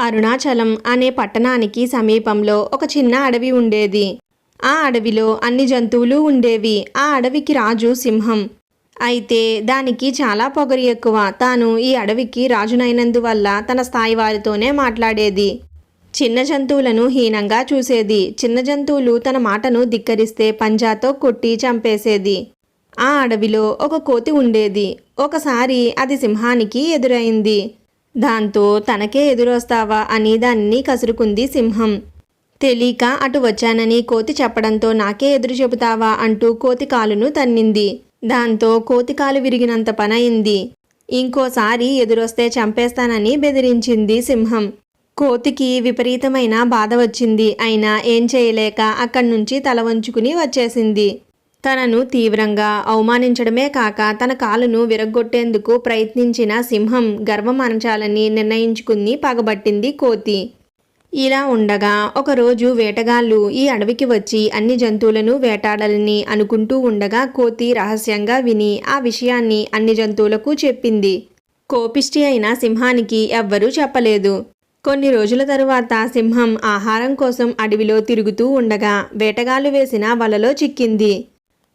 అరుణాచలం అనే పట్టణానికి సమీపంలో ఒక చిన్న అడవి ఉండేది. ఆ అడవిలో అన్ని జంతువులు ఉండేవి. ఆ అడవికి రాజు సింహం. అయితే దానికి చాలా పొగరు ఎక్కువ. తాను ఈ అడవికి రాజునైనందువల్ల తన స్థాయి వారితోనే మాట్లాడేది. చిన్న జంతువులను హీనంగా చూసేది. చిన్న జంతువులు తన మాటను ధిక్కరిస్తే పంజాతో కొట్టి చంపేసేది. ఆ అడవిలో ఒక కోతి ఉండేది. ఒకసారి అది సింహానికి ఎదురైంది. దాంతో తనకే ఎదురొస్తావా అని దాన్ని కసురుకుంది సింహం. తెలియక అటు వచ్చానని కోతి చెప్పడంతో నాకే ఎదురు చెబుతావా అంటూ కోతి కాలును తన్నింది. దాంతో కోతి కాలు విరిగినంత పనయింది. ఇంకోసారి ఎదురొస్తే చంపేస్తానని బెదిరించింది సింహం. కోతికి విపరీతమైన బాధ వచ్చింది. అయినా ఏం చేయలేక అక్కడి నుంచి తల వంచుకుని వచ్చేసింది. తనను తీవ్రంగా అవమానించడమే కాక తన కాలును విరగ్గొట్టేందుకు ప్రయత్నించిన సింహం గర్వం నిర్ణయించుకుని పగబట్టింది కోతి. ఇలా ఉండగా ఒకరోజు వేటగాళ్ళు ఈ అడవికి వచ్చి అన్ని జంతువులను వేటాడాలని అనుకుంటూ ఉండగా కోతి రహస్యంగా విని ఆ విషయాన్ని అన్ని జంతువులకు చెప్పింది. కోపిష్టి అయిన సింహానికి ఎవ్వరూ చెప్పలేదు. కొన్ని రోజుల తరువాత సింహం ఆహారం కోసం అడవిలో తిరుగుతూ ఉండగా వేటగాళ్ళు వేసిన వలలో చిక్కింది.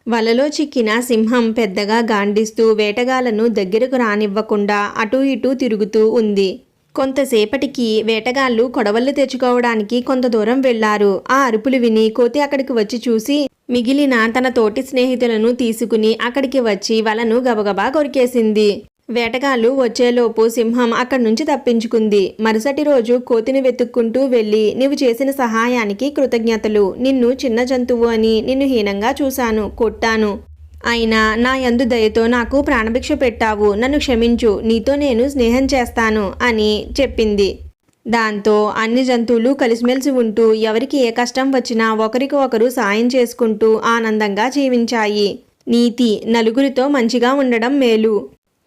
వలలో చిక్కిన సింహం పెద్దగా గాండిస్తూ వేటగాళ్ళను దగ్గరకు రానివ్వకుండా అటూ ఇటూ తిరుగుతూ ఉంది. కొంతసేపటికి వేటగాళ్ళు కొడవళ్ళు తెచ్చుకోవడానికి కొంత దూరం వెళ్ళారు. ఆ అరుపులు విని కోతి అక్కడికి వచ్చి చూసి మిగిలిన తన తోటి స్నేహితులను తీసుకుని అక్కడికి వచ్చి వలను గబగబా కొరికేసింది. వేటగాళ్ళు వచ్చేలోపు సింహం అక్కడి నుంచి తప్పించుకుంది. మరుసటి రోజు కోతిని వెతుక్కుంటూ వెళ్ళి నీవు చేసిన సహాయానికి కృతజ్ఞతలు. నిన్ను చిన్న జంతువు అని నిన్ను హీనంగా చూశాను కొట్టాను. అయినా నా యందు దయతో నాకు ప్రాణభిక్ష పెట్టావు. నన్ను క్షమించు. నీతో నేను స్నేహం చేస్తాను అని చెప్పింది. దాంతో అన్ని జంతువులు కలిసిమెలిసి ఉంటూ ఎవరికి ఏ కష్టం వచ్చినా ఒకరికి ఒకరు సాయం చేసుకుంటూ ఆనందంగా జీవించాయి. నీతి నలుగురితో మంచిగా ఉండడం మేలు.